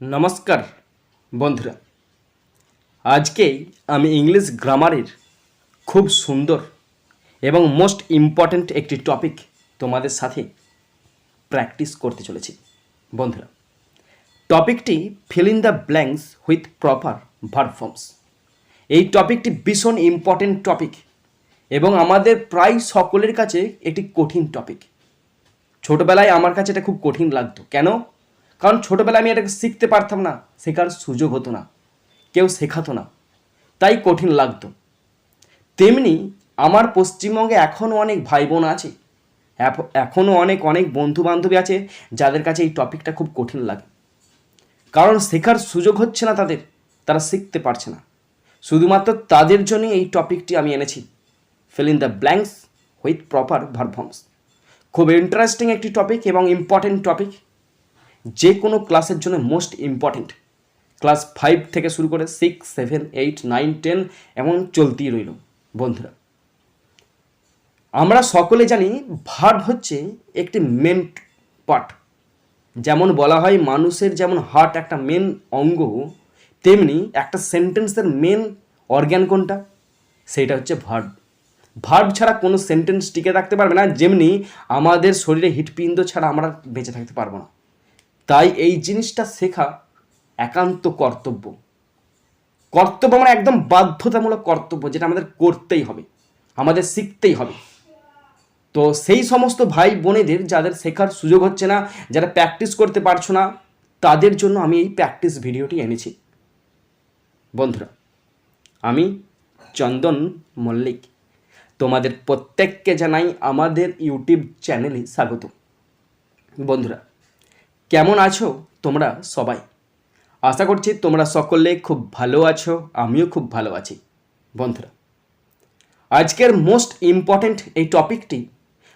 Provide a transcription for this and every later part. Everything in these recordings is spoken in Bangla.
নমস্কার, বন্ধুরা। আজকেই আমি ইংলিশ গ্রামারের খুব সুন্দর এবং মোস্ট ইম্পর্ট্যান্ট একটি টপিক তোমাদের সাথে প্র্যাকটিস করতে চলেছি, বন্ধুরা। টপিকটি fill in the blanks with proper verb forms এই টপিকটি ভীষণ ইম্পর্ট্যান্ট টপিক এবং আমাদের প্রায় সকলের কাছে একটি কঠিন টপিক ছোটোবেলায় আমার কাছে এটা খুব কঠিন লাগতো। কেন? কারণ ছোটোবেলায় আমি এটাকে শিখতে পারতাম না, শেখার সুযোগ হতো না, কেউ শেখাতো না, তাই কঠিন লাগতো। তেমনি আমার পশ্চিমবঙ্গে এখনও অনেক ভাই বোন আছে এখনও অনেক অনেক বন্ধু বান্ধবী আছে যাদের কাছে এই টপিকটা খুব কঠিন লাগে। কারণ শেখার সুযোগ হচ্ছে না তাদের, তারা শিখতে পারছে না। শুধুমাত্র তাদের জন্য এই টপিকটি আমি এনেছি। Fill in the blanks with proper verb forms খুব ইন্টারেস্টিং একটি টপিক এবং ইম্পর্টেন্ট টপিক যে কোনো ক্লাসের জন্য মোস্ট ইম্পর্টেন্ট ক্লাস ফাইভ থেকে শুরু করে six seven eight nine ten এবং চলতেই রইল, বন্ধুরা। আমরা সকলে জানি ভার্ব হচ্ছে একটি মেন পার্ট যেমন বলা হয়, মানুষের যেমন হার্ট একটা মেন অঙ্গ, তেমনি একটা সেন্টেন্সের মেন অর্গ্যান কোনটা? সেইটা হচ্ছে ভার্ব ভার্ব ছাড়া কোনো সেন্টেন্স টিকে থাকতে পারবে না, যেমনি আমাদের শরীরে হৃৎপিণ্ড ছাড়া আমরা বেঁচে থাকতে পারব না। তাই এই জিনিসটা শেখা একান্ত কর্তব্য। কর্তব্য মানে একদম বাধ্যতামূলক কর্তব্য, যেটা আমাদের করতেই হবে, আমাদের শিখতেই হবে। তো সেই সমস্ত ভাই বোনেদের যাদের শেখার সুযোগ হচ্ছে না, যারা প্র্যাকটিস করতে পারছ না, তাদের জন্য আমি এই প্র্যাকটিস ভিডিওটি এনেছি। বন্ধুরা, আমি চন্দন মল্লিক। তোমাদের প্রত্যেককে জানাই আমাদের ইউটিউব চ্যানেলে স্বাগত। বন্ধুরা কেমন আছো তোমরা সবাই? আশা করছি তোমরা সকলে খুব ভালো আছো, আমিও খুব ভালো আছি। বন্ধুরা, আজকের মোস্ট ইম্পর্ট্যান্ট এই টপিকটি,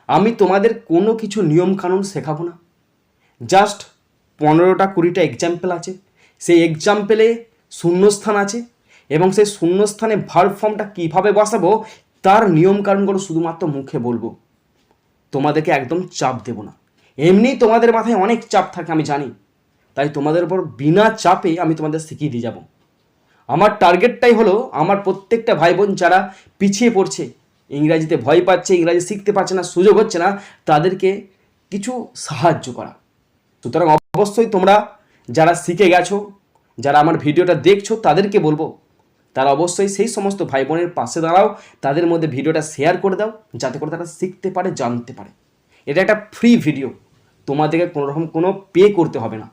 আমি তোমাদের কোনো কিছু নিয়মকানুন শেখাবো না। জাস্ট পনেরোটা কুড়িটা এক্সাম্পল আছে, সেই এক্সাম্পলে শূন্যস্থান আছে এবং সেই শূন্যস্থানে ভার ফর্মটা কীভাবে বসাবো, তার নিয়মকানুনগুলো শুধুমাত্র মুখে বলব। তোমাদেরকে একদম চাপ দেব না। এমনি তোমাদের মাথায় অনেক চাপ থাকে, আমি জানি। তাই তোমাদের উপর বিনা চাপে আমি তোমাদের শিখিয়ে দিয়ে যাব। আমার টার্গেটটাই হলো, আমার প্রত্যেকটা ভাই বোন যারা পিছিয়ে পড়ছে, ইংরাজিতে ভয় পাচ্ছে, ইংরাজি শিখতে পারছে না, সুযোগ হচ্ছে না, তাদেরকে কিছু সাহায্য করা। সুতরাং অবশ্যই তোমরা যারা শিখে গেছো, যারা আমার ভিডিওটা দেখছ, তাদেরকে বলব, তারা অবশ্যই সেই সমস্ত ভাই বোনের পাশে দাঁড়াও, তাদের মধ্যে ভিডিওটা শেয়ার করে দাও, যাতে করে তারা শিখতে পারে, জানতে পারে। এটা একটা ফ্রি ভিডিও তোমাদেরকে কোনো রকম কোনো পে করতে হবে না।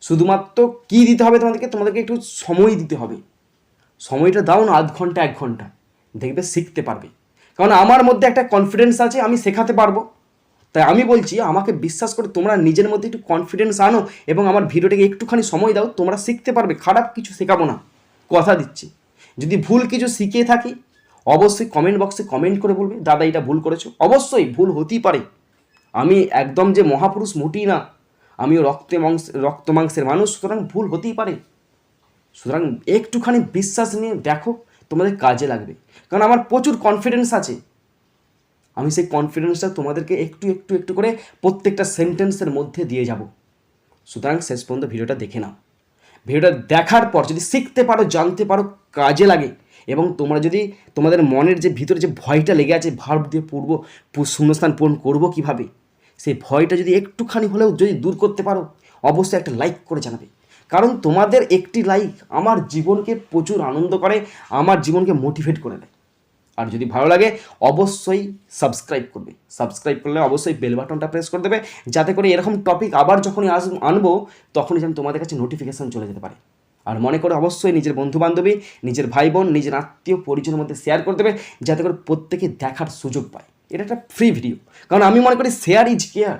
শুধুমাত্র কী দিতে হবে তোমাদেরকে? তোমাদেরকে একটু সময় দিতে হবে। সময়টা দাও না, আধ ঘণ্টা, এক ঘণ্টা। দেখবে শিখতে পারবে। কারণ আমার মধ্যে একটা কনফিডেন্স আছে, আমি শেখাতে পারব। তাই আমি বলছি, আমাকে বিশ্বাস করে, তোমরা নিজের মধ্যে একটু কনফিডেন্স আনো এবং আমার ভিডিওটাকে একটুখানি সময় দাও, তোমরা শিখতে পারবে। খারাপ কিছু শেখাবো না। কথা দিচ্ছি। যদি ভুল কিছু শিখিয়ে থাকি, অবশ্যই কমেন্ট বক্সে কমেন্ট করে বলবে, দাদা, এটা ভুল করেছ। অবশ্যই ভুল হতেই পারে। আমি একদম যে মহাপুরুষ মোটেই না, আমিও রক্তে মাংস, রক্ত মাংসের মানুষ, সুতরাং ভুল হতেই পারে। সুতরাং একটুখানি বিশ্বাস নিয়ে দেখো তোমাদের কাজে লাগবে। কারণ আমার প্রচুর কনফিডেন্স আছে। আমি সেই কনফিডেন্সটা তোমাদেরকে একটু একটু একটু করে প্রত্যেকটা সেন্টেন্সের মধ্যে দিয়ে যাব। সুতরাং শেষ পর্যন্ত ভিডিওটা দেখে নাও। ভিডিওটা দেখার পর যদি শিখতে পারো, জানতে পারো, কাজে লাগে, এবং তোমরা যদি তোমাদের মনের যে ভিতরে যে ভয়টা লেগে আছে, ভার্ব দিয়ে পূর্ব শূন্যস্থান পূরণ করব কীভাবে? সেই ভয়টা যদি একটুখানি হলেও যদি দূর করতে পারো, অবশ্যই একটা লাইক করে জানাবে। কারণ তোমাদের একটি লাইক আমার জীবনকে প্রচুর আনন্দ করে, আমার জীবনকে মোটিভেট করে দেয়। আর যদি ভালো লাগে, অবশ্যই সাবস্ক্রাইব করবে। সাবস্ক্রাইব করলে অবশ্যই বেল বাটনটা প্রেস করে দেবে, যাতে করে এরকম টপিক আবার যখনই আস, আনব, তখনই যেন তোমাদের কাছে নোটিফিকেশান চলে যেতে পারে। আর মনে করে অবশ্যই নিজের বন্ধু বান্ধবী নিজের ভাই বোন নিজের আত্মীয় পরিজনের মধ্যে শেয়ার করে দেবে, যাতে করে প্রত্যেকে দেখার সুযোগ পায়। এটা একটা ফ্রি ভিডিও কারণ আমি মনে করি শেয়ার ইজ কেয়ার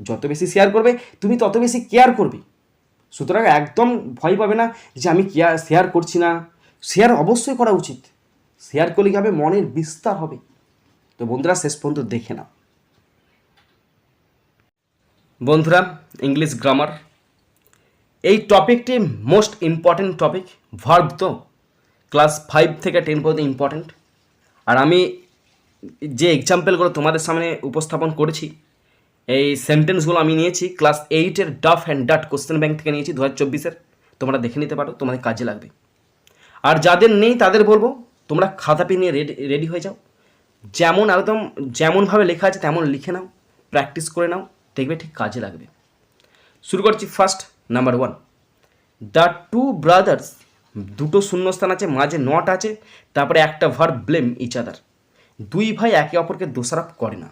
যত বেশি শেয়ার করবে, তুমি তত বেশি কেয়ার করবে। সুতরাং একদম ভয় পাবে না যে আমি কেয়ার শেয়ার করছি না। শেয়ার অবশ্যই করা উচিত। শেয়ার করলে হবে? মনের বিস্তার হবে। তো বন্ধুরা, শেষ পর্যন্ত দেখে নাও। বন্ধুরা ইংলিশ গ্রামার এই টপিকটি মোস্ট ইম্পর্ট্যান্ট টপিক ভার্ব তো। ক্লাস ফাইভ থেকে টেন পর্যন্ত ইম্পর্ট্যান্ট আর আমি যে এক্সাম্পলগুলো তোমাদের সামনে উপস্থাপন করেছি, এই সেন্টেন্সগুলো আমি নিয়েছি ক্লাস এইটের Duff and Dutt question bank থেকে নিয়েছি দু হাজার তোমরা দেখে নিতে পারো তোমাদের কাজে লাগবে। আর যাদের নেই তাদের বলব, তোমরা খাতা পেন নিয়ে রেডি রেডি হয়ে যাও। যেমন একদম যেমনভাবে লেখা আছে তেমন লিখে নাও প্র্যাকটিস করে নাও, দেখবে ঠিক কাজে লাগবে। শুরু করছি first number one the two brothers দুটো শূন্যস্থান আছে, মাঝে নট আছে, তারপরে একটা ভার ব্লেম ইচ আদার দুই ভাই একে অপরকে দোষারোপ করে না।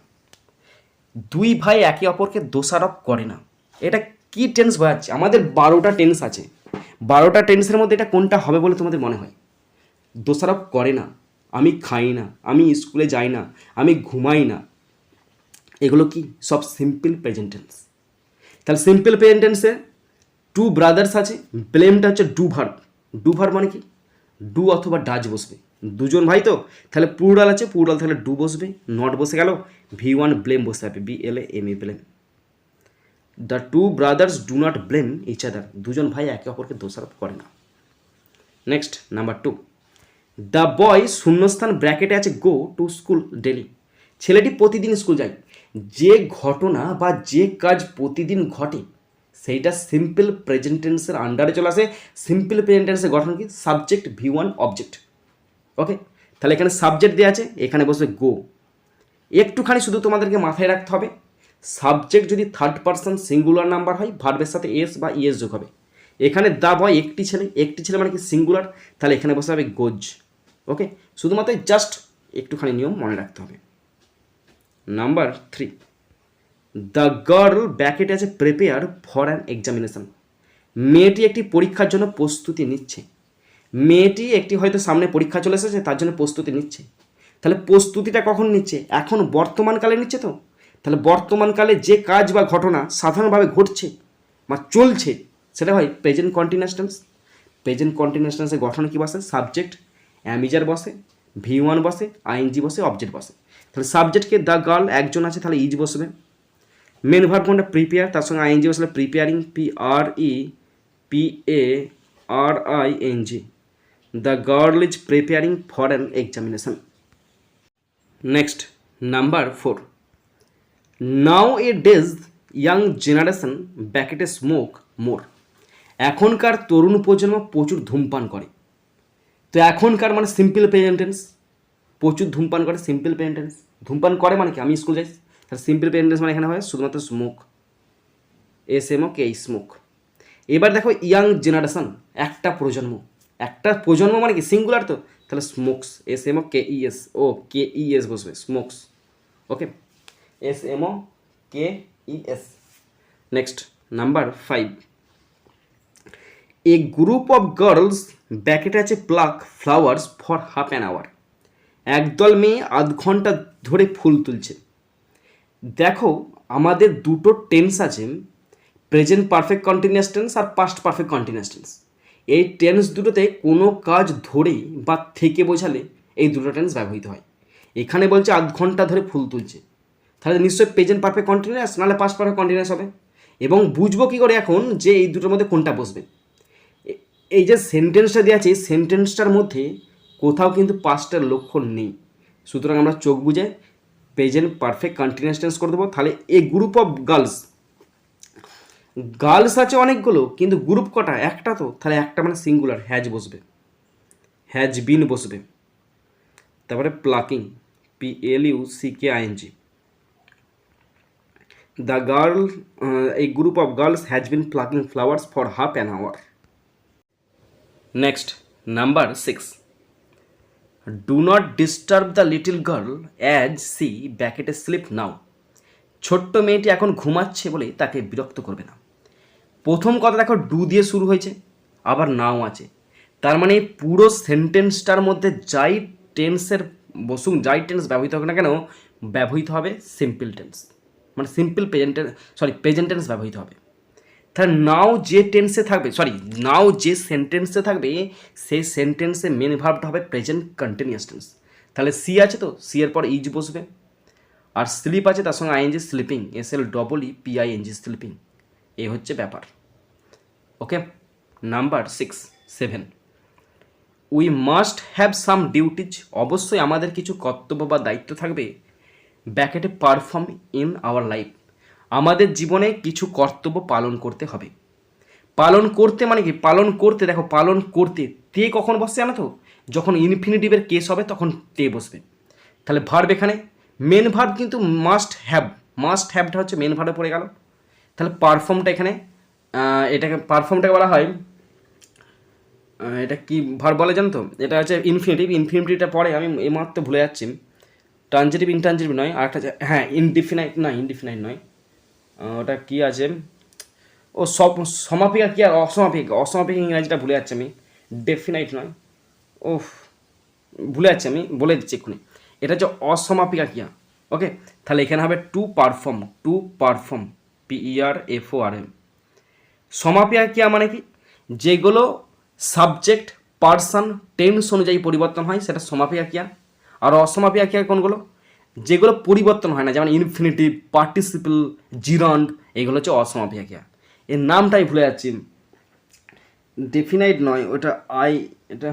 দুই ভাই একে অপরকে দোষারোপ করে না। এটা কি টেন্স বোঝাচ্ছে আমাদের বারোটা টেন্স আছে। বারোটা টেন্সের মধ্যে এটা কোনটা হবে বলে তোমাদের মনে হয়? দোষারোপ করে না। আমি খাই না। আমি স্কুলে যাই না। আমি ঘুমাই না। এগুলো কি? সব সিম্পল প্রেজেন্ট টেন্স তাহলে সিম্পল প্রেজেন্ট টেন্সে টু ব্রাদার্স আছে। ব্লেমটা হচ্ছে ডু ভার্ব ডু ভার্ব মানে কি? ডু অথবা ডাজ বসবে। দুজন ভাই তো, তাহলে পুরাল আছে পুরাল তাহলে ডু বসবে নট বসে গেল ভি ওয়ান ব্লেম বসে হবে B L M A blame the two brothers do not blame each other দুজন ভাই একে অপরকে দোষারোপ করে না। Next number two the boy শূন্যস্থান ব্র্যাকেটে আছে গো টু স্কুল ডেলি ছেলেটি প্রতিদিন স্কুল যায়। যে ঘটনা বা যে কাজ প্রতিদিন ঘটে, সেইটা সিম্পল প্রেজেন্টেন্সের আন্ডারে চলে আসে। সিম্পল প্রেজেন্টেন্সের গঠন কি? Subject V one object okay তাহলে এখানে সাবজেক্ট দেওয়া আছে, এখানে বসবে গো একটুখানি শুধু তোমাদেরকে মাথায় রাখতে হবে সাবজেক্ট যদি থার্ড পার্সন সিঙ্গুলার নাম্বার হয় ভার্বের সাথে এস বা ইএস যোগ হবে। এখানে দা বয় একটি ছেলে একটি ছেলে মানে কি সিঙ্গুলার তাহলে এখানে বসে হবে গোজ ওকে শুধুমাত্র জাস্ট একটুখানি নিয়ম মনে রাখতে হবে। নাম্বার থ্রি দ্য গার্ল ব্যাকেটে আছে প্রিপেয়ার ফর অ্যান এক্সামিনেশন মেয়েটি একটি পরীক্ষার জন্য প্রস্তুতি নিচ্ছে। মেয়েটি একটি হয়তো সামনে পরীক্ষা চলে এসেছে, তার জন্য প্রস্তুতি নিচ্ছে। তাহলে প্রস্তুতিটা কখন নিচ্ছে? এখন বর্তমানকালে নিচ্ছে তো? তাহলে বর্তমানকালে যে কাজ বা ঘটনা সাধারণভাবে ঘটছে বা চলছে, সেটা হয় present continuous tense present continuous টেন্সের গঠন কী বসে? সাবজেক্ট অ্যামিজার বসে ভি ওয়ান বসে আইএনজি বসে অবজেক্ট বসে। তাহলে সাবজেক্টকে দ্য গার্ল একজন আছে, তাহলে ইজ বসবে। মেন ভার্ব কোনটা? প্রিপেয়ার তার সঙ্গে আইএনজি বসলে preparing P R E P A R I N G the girl is preparing for an examination next number four nowadays young generation ব্যাকেটে smoke more এখনকার তরুণ প্রজন্ম প্রচুর ধূমপান করে। তো এখনকার মানে সিম্পল প্রেজেন্টেন্স প্রচুর ধূমপান করে সিম্পল প্রেজেন্টেন্স ধূমপান করে মানে কি? আমি স্কুল যাই। তাহলে সিম্পল প্রেজেন্টেন্স মানে এখানে হয় শুধুমাত্র smoke S M O K smoke এবার দেখো ইয়াং জেনারেশন একটা প্রজন্ম। একটা প্রজন্ম মানে কি? সিঙ্গুলার তো? তাহলে smokes S M O K E S O K E S বসবে smokes okay S M O K E S next number five a group of girls ব্যাকেটে আছে pluck flowers for half an hour একদল মেয়ে আধ ঘণ্টা ধরে ফুল তুলছে। দেখো, আমাদের দুটো টেন্স আছে। প্রেজেন্ট পারফেক্ট কন্টিনিউয়াস টেন্স আর পাস্ট পারফেক্ট কন্টিনিউয়াস টেন্স এই টেন্স দুটোতে কোনো কাজ ধরে বা থেকে বোঝালে এই দুটো টেন্স ব্যবহৃত হয়। এখানে বলছে আধ ঘণ্টা ধরে ফুল তুলছে। তাহলে নিশ্চয়ই প্রেজেন্ট পারফেক্ট কন্টিনিউয়াস নাহলে পাস্ট পারফেক্ট কন্টিনিউয়াস হবে। এবং বুঝব কী করে এখন যে এই দুটোর মধ্যে কোনটা বসবে। এই যে সেন্টেন্সটা দেওয়া আছে এই সেন্টেন্সটার মধ্যে কোথাও কিন্তু পাস্টের লক্ষণ নেই। সুতরাং আমরা চোখ বুঝে প্রেজেন্ট পারফেক্ট কন্টিনিউয়াস টেন্স করে দেবো। তাহলে a group of girls girls আছে অনেকগুলো, কিন্তু গ্রুপ কটা? একটা তো? তাহলে একটা মানে সিঙ্গুলার হ্যাজ বসবে। হ্যাজ বিন বসবে। তারপরে plucking P L U C K ING the girl এই group of girls has been plucking flowers for half an hour next number six do not disturb the little girl as C ব্যাকেটে sleep now ছোট্ট মেয়েটি এখন ঘুমাচ্ছে বলে তাকে বিরক্ত করবে না। প্রথম কথা দেখো ডু দিয়ে শুরু হয়েছে, আবার নাও আছে। তার মানে পুরো সেন্টেন্সটার মধ্যে যাই টেন্সের বসুন, যাই টেন্স ব্যবহৃত হোক না কেন, ব্যবহৃত হবে সিম্পল টেন্স মানে simple present sorry present tense ব্যবহৃত হবে। তাহলে নাও যে টেন্সে থাকবে সরি নাও যে সেন্টেন্সে থাকবে, সেই সেন্টেন্সে মেন ভার্বটা হবে প্রেজেন্ট কন্টিনিউয়াস টেন্স তাহলে সি আছে তো সি এর পর ইজ বসবে। আর স্লিপ আছে, তার সঙ্গে ING sleeping S L double E PING sleeping এ হচ্ছে ব্যাপার। Okay number six seven we must have some duties অবশ্যই আমাদের কিছু কর্তব্য বা দায়িত্ব থাকবে ব্যাকেটে পারফর্ম ইন আওয়ার লাইফ আমাদের জীবনে কিছু কর্তব্য পালন করতে হবে। পালন করতে মানে কি? পালন করতে, দেখো, পালন করতে তে কখন বসছে জানো তো? যখন ইনফিনিটিভের কেস হবে তখন তে বসবে। তাহলে ভার্ব এখানে। মেন ভার্ব কিন্তু মাস্ট হ্যাভ মাস্ট হ্যাভটা হচ্ছে মেন ভার্বে পড়ে গেল। তাহলে পারফর্মটা এখানে। এটাকে পারফর্মটাকে বলা হয় এটা কি ভার বলে জানো তো? এটা হচ্ছে ইনফিনিটিভ ইনফিনিটিভটা পরে আমি এইমাত্র ভুলে যাচ্ছি। ট্রানজিটিভ ইনট্রানজিটিভ নয়, আর একটা হ্যাঁ ইনডিফিনাইট না ইনডিফিনাইট নয়। ওটা কি আছে? ও, সব সমাপিকা কী আর? অসমাপিকা অসমাপিকা ইংরাজিটা ভুলে যাচ্ছি আমি। ডেফিনাইট নয়। ওফ ভুলে যাচ্ছি আমি, বলে দিচ্ছি এক্ষুনি। এটা হচ্ছে অসমাপিকা ক্রিয়া ওকে তাহলে এখানে হবে to perform to perform P E R F O R M সমাপিকা ক্রিয়া মানে কি? যেগুলো সাবজেক্ট পার্সন টেন্স অনুযায়ী পরিবর্তন হয়, সেটা সমাপিকা ক্রিয়া আর অসমাপিকা ক্রিয়া কোনগুলো? যেগুলো পরিবর্তন হয় না, যেমন ইনফিনিটিভ পার্টিসিপল জিরন্ড এগুলো হচ্ছে অসমাপিকা ক্রিয়া এর নামটাই ভুলে যাচ্ছি। ডেফিনাইট নয়, ওটা আই এটা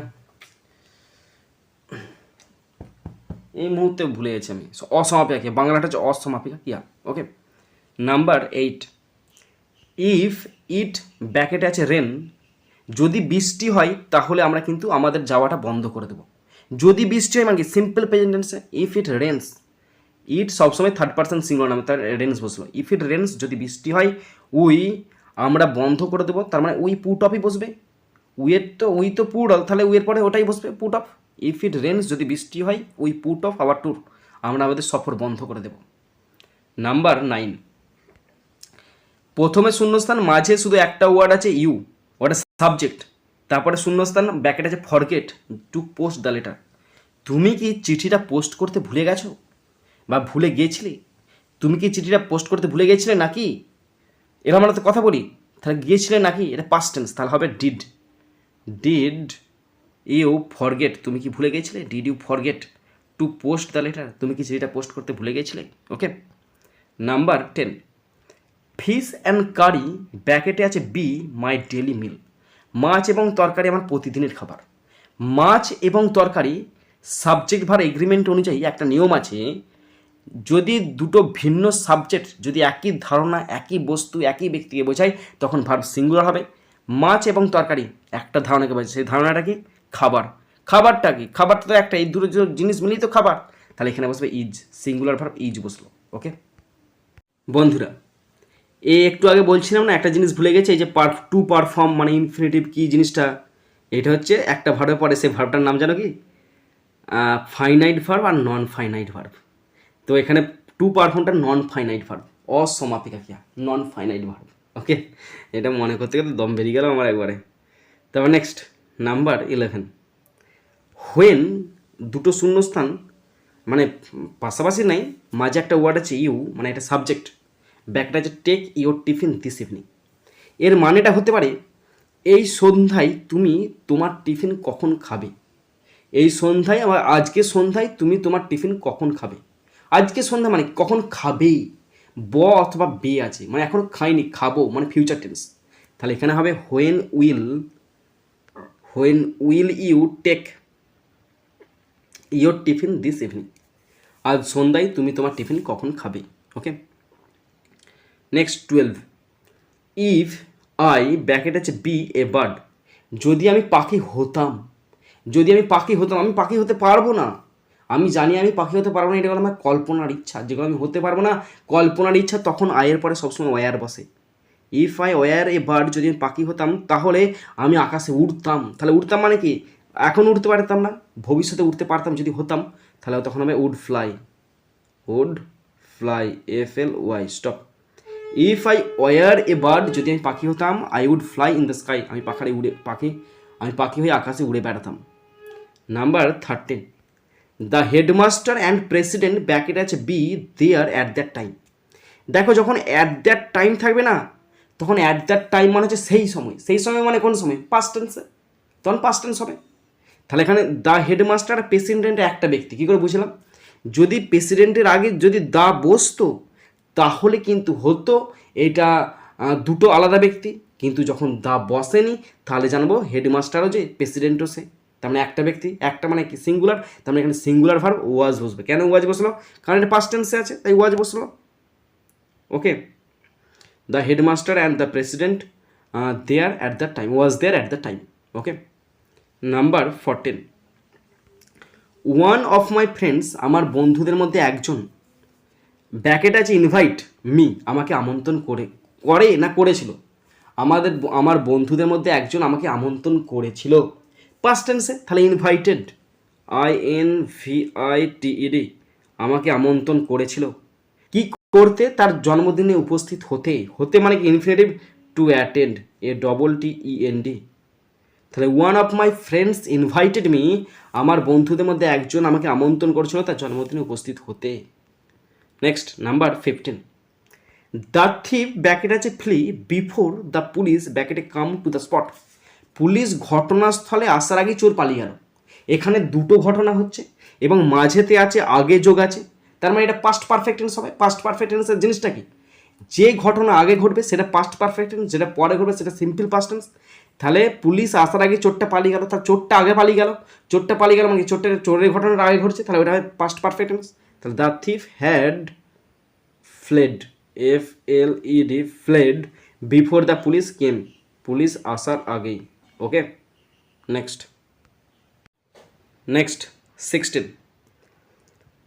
এই মুহূর্তে ভুলে গেছি আমি। অসমাপিকা ক্রিয়া বাংলাটা হচ্ছে অসমাপিকা ক্রিয়া okay number eight if it bracket আছে রেন যদি বৃষ্টি হয়, তাহলে আমরা কিন্তু আমাদের যাওয়াটা বন্ধ করে দেবো। যদি বৃষ্টি হয় মানে কি? সিম্পল প্রেজেন্টেন্সে ইফ ইট রেন্স ইট সবসময় থার্ড পার্সন সিঙ্গল নামে তার রেন্স বসল ইফ ইট রেন্স যদি বৃষ্টি হয়, উই আমরা বন্ধ করে দেবো, তার মানে উই পুট অফই বসবে। উইয়ের তো, উই তো পুট অফ তাহলে উইয়ের পরে ওটাই বসবে put off if it rains যদি বৃষ্টি হয়, we put off our tour আমরা আমাদের সফর বন্ধ করে দেবো। নাম্বার নাইন প্রথমে শূন্যস্থান, মাঝে শুধু একটা ওয়ার্ড আছে ইউ ওটা সাবজেক্ট তারপরে শূন্যস্থান ব্যাকেট আছে forget to post the letter তুমি কি চিঠিটা পোস্ট করতে ভুলে গেছো? বা ভুলে গিয়েছিলে? তুমি কি চিঠিটা পোস্ট করতে ভুলে গিয়েছিলে নাকি? এরকম আমরা তো কথা বলি। তাহলে গিয়েছিলে নাকি? এটা পাস্ট টেন্স তাহলে হবে ডিড ডিড ইউ ফরগেট তুমি কি ভুলে গিয়েছিলে? Did you forget to post the letter তুমি কি চিঠিটা পোস্ট করতে ভুলে গিয়েছিলে? Okay number ten fish and curry ব্যাকেটে আছে বি, মাই ডেলি মিল। মাছ এবং তরকারি আমার প্রতিদিনের খাবার। মাছ এবং তরকারি সাবজেক্ট ভার এগ্রিমেন্ট অনুযায়ী একটা নিয়ম আছে, যদি দুটো ভিন্ন সাবজেক্ট যদি একই ধারণা, একই বস্তু, একই ব্যক্তিকে বোঝায়, তখন ভার্ব সিঙ্গুলার হবে। মাছ এবং তরকারি একটা ধারণাকে বোঝায়, সেই ধারণাটা কি? খাবার। খাবারটা কি? খাবারটা তো একটা, এই দুটো জিনিস মিলেই তো খাবার। তাহলে এখানে বসবে ইজ সিঙ্গুলার ভার্ব ইজ বসল ওকে বন্ধুরা এই একটু আগে বলছিলাম না, একটা জিনিস ভুলে গেছে, এই যে পার টু পারফর্ম মানে ইনফিনিটিভ কী জিনিসটা? এটা হচ্ছে একটা ভার্বে পরে সেই ভার্বটার নাম জানো কি? ফাইনাইট ভার্ব আর নন ফাইনাইট ভার্ব তো এখানে টু পারফর্মটা নন ফাইনাইট ভার্ব অসমাপিকা কিয়া নন ফাইনাইট ভার্ব ওকে এটা মনে করতে গেলে দম বেরিয়ে গেল আমার একবারে। তারপর নেক্সট নাম্বার ইলেভেন হোয়েন দুটো শূন্যস্থান মানে পাশাপাশি নাই, মাঝে একটা ওয়ার্ড আছে ইউ মানে এটা সাবজেক্ট ব্যাকটা আছে take your tiffin this evening. এর মানেটা হতে পারে, এই সন্ধ্যায় তুমি তোমার টিফিন কখন খাবে? এই সন্ধ্যায় আবার আজকে সন্ধ্যায় তুমি তোমার টিফিন কখন খাবে? আজকে সন্ধ্যা মানে কখন খাবে ব অথবা বে আছে মানে এখন খাইনি, খাব মানে ফিউচার টেন্স তাহলে এখানে হবে when will when will you take your tiffin this evening আজ সন্ধ্যায় তুমি তোমার টিফিন কখন খাবে? Okay next twelve if I bracket আছে বি এ বার্ড যদি আমি পাখি হতাম, যদি আমি পাখি হতাম, আমি পাখি হতে পারব না। আমি জানি আমি পাখি হতে পারব না, এটা হলো আমার কল্পনার ইচ্ছা। যেগুলো আমি হতে পারব না, কল্পনার ইচ্ছা তখন আয়ের পরে সবসময় ওয়ার বসে। If I were a bird যদি আমি পাখি হতাম, তাহলে আমি আকাশে উড়তাম। তাহলে উঠতাম মানে কি? এখন উঠতে পারতাম না, ভবিষ্যতে উঠতে পারতাম যদি হতাম, তাহলে তখন আমি would fly would fly F L Y stop if I were a bird যদি আমি পাখি হতাম I would fly in the sky আমি পাখারে উড়ে, পাখি, আমি পাখি হয়ে আকাশে উড়ে বেড়াতাম। Number thirteen the headmaster and president bracket আছে be there at that time দেখো, যখন অ্যাট দ্যাট টাইম থাকবে না, তখন অ্যাট দ্যাট টাইম মানে হচ্ছে সেই সময়। সেই সময় মানে কোন সময়? পাস্ট টেন্সে তখন পাস্ট টেন্স হবে। তাহলে এখানে দ্য হেডমাস্টার প্রেসিডেন্ট একটা ব্যক্তি। কী করে বুঝলাম? যদি প্রেসিডেন্টের আগে যদি দা বসতো তাহলে কিন্তু হতো এটা দুটো আলাদা ব্যক্তি। কিন্তু যখন দা বসেনি তাহলে জানব হেডমাস্টারও যে প্রেসিডেন্টও সে। তার মানে একটা ব্যক্তি, একটা মানে কি সিঙ্গুলার তার মানে এখানে সিঙ্গুলার ভার্ব ওয়াজ বসবে। কেন ওয়াজ বসল? কারণ এটা পাস্ট টেন্সে আছে, তাই ওয়াজ বসল। Okay the headmaster and the president there at the time was there at the time okay number fourteen one of my friends আমার বন্ধুদের মধ্যে একজন ব্যাকেট আছে ইনভাইট মি আমাকে আমন্ত্রণ করে করে না করেছিল। আমাদের আমার বন্ধুদের মধ্যে একজন আমাকে আমন্ত্রণ করেছিল। পাস্ট টেন্সে তাহলে invited I N V I T E D আমাকে আমন্ত্রণ করেছিল। কি করতে, তার জন্মদিনে উপস্থিত হতে হতে মানে infinitive to attend A double T E N D তাহলে one of my friends invited me আমার বন্ধুদের মধ্যে একজন আমাকে আমন্ত্রণ করেছিল তার জন্মদিনে উপস্থিত হতে। Next number fifteen the thief bracket আছে flee before the police ব্যাকেটে come to the spot police ঘটনাস্থলে আসার আগে চোর পালিয়ে গেল। এখানে দুটো ঘটনা হচ্ছে এবং মাঝেতে আছে, আগে যোগ আছে। তার মানে এটা পাস্ট পারফেক্ট টেন্স হবে। পাস্ট পারফেক্ট টেন্সের জিনিসটা কি? যে ঘটনা আগে ঘটবে সেটা পাস্ট পারফেক্ট টেন্স যেটা পরে ঘটবে সেটা সিম্পল পাস্ট টেন্স তাহলে পুলিশ আসার আগে চোরটা পালিয়ে গেল। তার চোরটা আগে পালিয়ে গেল। চোরটা পালিয়ে গেল মানে চোরটা চোরের ঘটনাটা আগে ঘটছে। তাহলে ওটা হয় পাস্ট পারফেক্ট টেন্স তাহলে the thief had fled F L E D fled before the police came police আসার আগেই okay next next sixteen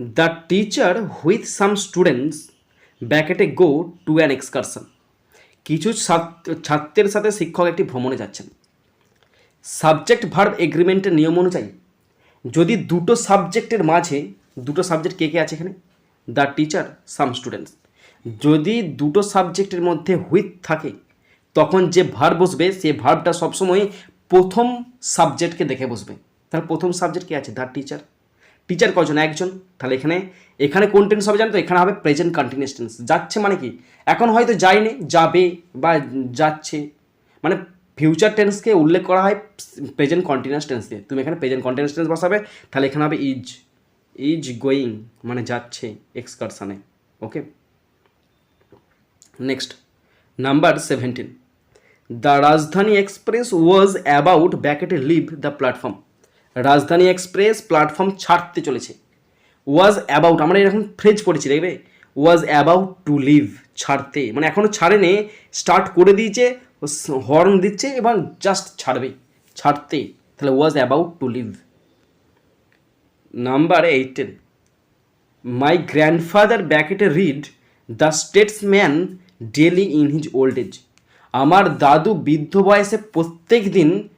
the teacher with some students ব্যাকেটে go to an excursion কিছু ছাত্রের সাথে শিক্ষক একটি ভ্রমণে যাচ্ছেন। সাবজেক্ট ভার্ব এগ্রিমেন্টের নিয়ম অনুযায়ী, যদি দুটো সাবজেক্টের মাঝে দুটো সাবজেক্ট কে কে আছে এখানে? দ্য টিচার সাম স্টুডেন্টস যদি দুটো সাবজেক্টের মধ্যে হুইথ থাকে, তখন যে ভার্ব বসবে সে ভার্বটা সবসময় প্রথম সাবজেক্টকে দেখে বসবে। তাহলে প্রথম সাবজেক্ট কে আছে? দ্য টিচার টিচার কজন একজন। তাহলে এখানে এখানে কোন টেন্স হবে জানো তো এখানে হবে প্রেজেন্ট কন্টিনিউস টেন্স যাচ্ছে মানে কি? এখন হয়তো যায়নি, যাবে বা যাচ্ছে। মানে ফিউচার টেন্সকে উল্লেখ করা হয় প্রেজেন্ট কন্টিনিউয়াস টেন্স দিয়ে। তুমি এখানে প্রেজেন্ট কন্টিনিউয়াস টেন্স বসাবে, তাহলে এখানে হবে ইজ ইজ গোয়িং মানে যাচ্ছে এক্সকারশনে okay next number seventeen the Rajdhani express was about ব্যাকেটে leave the platform Rajdhani express platform ছাড়তে চলেছে। ওয়াজ অ্যাবাউট আমরা এরকম ফ্রেজ পড়েছি, দেখবে? ওয়াজ অ্যাবাউট টু লিভ ছাড়তে। মানে এখনও ছাড়েনি স্টার্ট করে দিয়েছে হর্ন দিচ্ছে এবং জাস্ট ছাড়বে, ছাড়তে। তাহলে was about to leave number eighteen. My grandfather ব্যাকেটে read the Statesman daily in his old age আমার দাদু বৃদ্ধ বয়সে প্রত্যেক দিন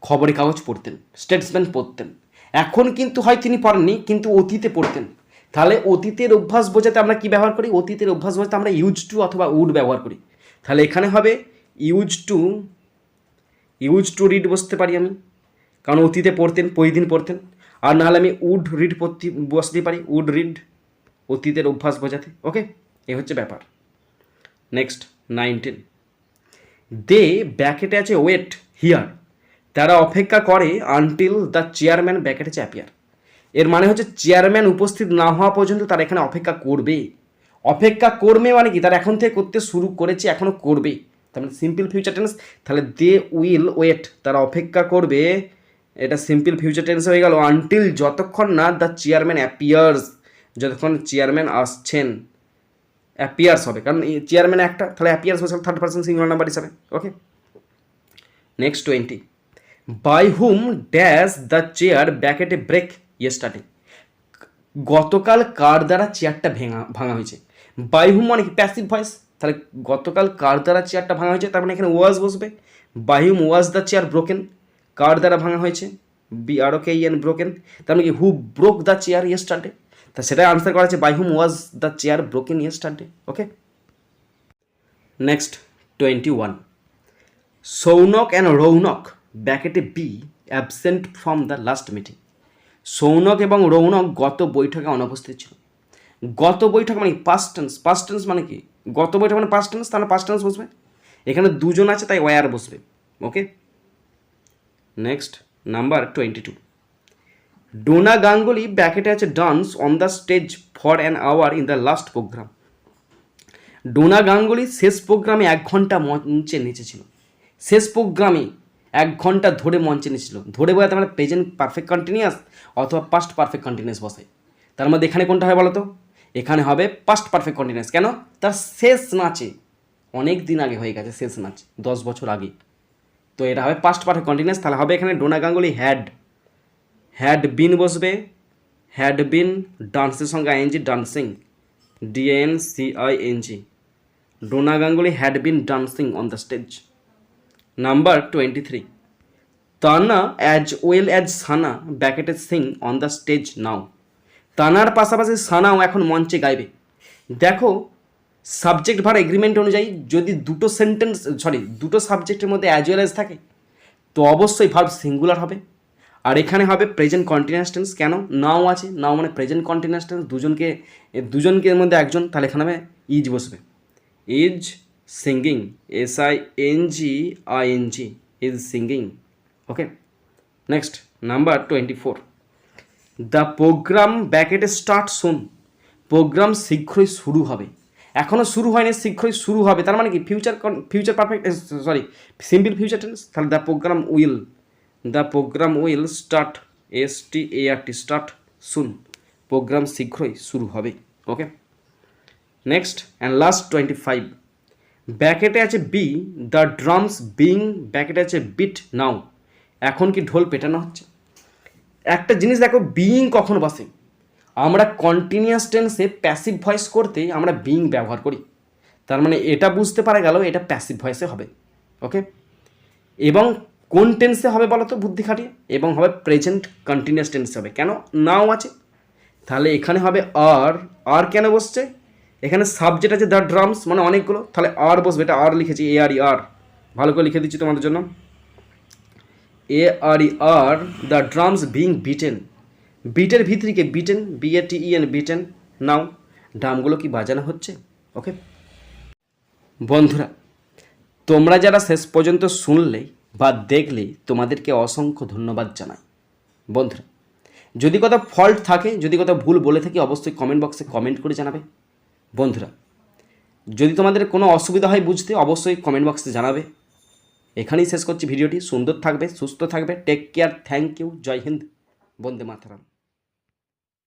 খবরের কাগজ পড়তেন স্টেটসম্যান পড়তেন। এখন কিন্তু হয় তিনি পড়েননি, কিন্তু অতীতে পড়তেন। তাহলে অতীতের অভ্যাস বোঝাতে আমরা কি ব্যবহার করি? অতীতের অভ্যাস বোঝাতে আমরা ইউজ টু অথবা উড ব্যবহার করি। তাহলে এখানে হবে use to use to read বসতে পারি আমি। কারণ অতীতে পড়তেন, প্রতিদিন পড়তেন। আর নাহলে আমি উড রিড পড়তে বসতে পারি, উড রিড অতীতের অভ্যাস বোঝাতে ওকে এ হচ্ছে ব্যাপার। নেক্সট নাইনটিন দে ব্যাকেটে আছে ওয়েট হিয়ার তারা অপেক্ষা করে আনটিল দ্য চেয়ারম্যান ব্যাকেটে চ্যাপিয়ার এর মানে হচ্ছে চেয়ারম্যান উপস্থিত না হওয়া পর্যন্ত তারা এখানে অপেক্ষা করবে। অপেক্ষা করবে মানে কি? তারা এখন থেকে করতে শুরু করেছে এখনও করবে। তার মানে সিম্পল ফিউচার টেন্স তাহলে দে উইল ওয়েট তারা অপেক্ষা করবে এটা সিম্পল ফিউচার টেন্স হয়ে গেল আনটিল যতক্ষণ না দ্য চেয়ারম্যান অ্যাপিয়ার্স যতক্ষণ চেয়ারম্যান আসছেন অ্যাপিয়ার্স হবে। কারণ চেয়ারম্যান একটা, তাহলে অ্যাপিয়ার্স হচ্ছে থার্ড পার্সন সিঙ্গুলার নাম্বার হিসাবে okay next twenty by whom dash the chair ব্যাকেটে break yesterday গতকাল কার দ্বারা চেয়ারটা ভেঙা, ভাঙা হয়েছে? বাই হুম মানে কি? প্যাসিভ ভয়েস তাহলে গতকাল কার দ্বারা চেয়ারটা ভাঙা হয়েছে? তার মানে এখানে ওয়াজ বসবে। By whom was the chair broken কার দ্বারা ভাঙা হয়েছে? B R O K N broken তার মানে কি who broke the chair yesterday তা সেটাই আনসার করা আছে by whom was the chair broken yesterday okay next twenty one Sounak and Rounak ব্যাকেটে be absent from the last meeting Sounak এবং রৌনক গত বৈঠকে অনুপস্থিত ছিল। গত বৈঠক মানে পাস্ট টেন্স পাস্ট টেন্স মানে কি? গত বৈঠক মানে পাস্ট টেন্স তাহলে পাস্ট টেন্স বসবে। এখানে দুজন আছে, তাই ওয়ার বসবে। Okay next number twenty two Dona Ganguly ব্যাকেটে আছে dance on the stage for an hour in the last programme Dona Ganguly শেষ প্রোগ্রামে এক ঘণ্টা মঞ্চে নেচেছিল। শেষ প্রোগ্রামে এক ঘণ্টা ধরে মঞ্চে নেচেছিল। ধরে বোঝাতে মানে প্রেজেন্ট পারফেক্ট কন্টিনিউয়াস অথবা পাস্ট পারফেক্ট কন্টিনিউয়াস বসে তার মধ্যে এখানে কোনটা হয় বলো তো এখানে হবে পাস্ট পারফেক্ট কন্টিনিউয়াস কেন? তার শেষ নাচে অনেক দিন আগে হয়ে গেছে শেষ নাচ, দশ বছর আগে। তো এটা হবে পাস্ট পার্টে কন্টিনিউস তাহলে হবে এখানে Dona Ganguly had had been বসবে হ্যাড বিন ডান্সের সঙ্গে I N G dancing D N G Dona Ganguly had been dancing on the stage number twenty three Tana as well as Sana ব্যাকেটে sing on the stage নাও তানার পাশাপাশি সানাও এখন মঞ্চে গাইবে, দেখো সাবজেক্ট ভার এগ্রিমেন্ট অনুযায়ী যদি দুটো সেন্টেন্স সরি দুটো সাবজেক্টের মধ্যে অ্যাজ ওয়েল থাকে, তো অবশ্যই ভার্ব সিঙ্গুলার হবে। আর এখানে হবে প্রেজেন্ট কন্টিনিউয়াস টেন্স কেন? নাও আছে, নাও মানে প্রেজেন্ট কন্টিনিউয়াস টেন্স দুজনকে দুজনকে মধ্যে একজন, তাহলে এখানে হবে ইজ বসবে। Is singing S I N G I N G is singing okay next number twenty four the programme ব্যাকেটে start soon programme শীঘ্রই শুরু হবে। এখনও শুরু হয়নি, শীঘ্রই শুরু হবে। তার মানে কি? Future future perfect sorry simple future tense তাহলে the program will the program will start S T A R T start soon program শীঘ্রই শুরু হবে okay next and last twenty five ব্যাকেটে আছে বি দ্য ড্রামস বিং ব্যাকেটে আছে বিট নাও এখন কি ঢোল পেটানো হচ্ছে? একটা জিনিস দেখো বিইং কখন বসে। আমরা কন্টিনিউয়াস টেন্সে প্যাসিভ ভয়েস করতে আমরা বিং ব্যবহার করি। তার মানে এটা বুঝতে পারা গেল, এটা প্যাসিভ ভয়েসে হবে ওকে এবং কোন টেন্সে হবে বলো তো বুদ্ধি খাটিয়ে? এবং হবে প্রেজেন্ট কন্টিনিউয়াস টেন্সে হবে। কেন? নাও আছে। তাহলে এখানে হবে আর আর কেন বসছে? এখানে সাবজেক্ট আছে দ্য ড্রামস মানে অনেকগুলো। তাহলে আর বসবে, এটা আর লিখেছি এ আর ই আর ভালো করে লিখে দিচ্ছি তোমাদের জন্য। A R E are the drums being beaten বিটের ভিতরিকে beaten B A T E N beaten now ড্রামগুলো কি বাজানো হচ্ছে? ওকে বন্ধুরা, তোমরা যারা শেষ পর্যন্ত শুনলে বা দেখলে, তোমাদেরকে অসংখ্য ধন্যবাদ জানাই। বন্ধুরা, যদি কোথাও ফল্ট থাকে, যদি কোথাও ভুল বলে থাকি, অবশ্যই কমেন্ট বক্সে কমেন্ট করে জানাবে। বন্ধুরা, যদি তোমাদের কোনো অসুবিধা হয় বুঝতে, অবশ্যই কমেন্ট বক্সে জানাবে। এখানেই শেষ করছি ভিডিওটি। সুন্দর থাকবে, সুস্থ থাকবে। Take care thank you Joy Hind, Vande Mataram.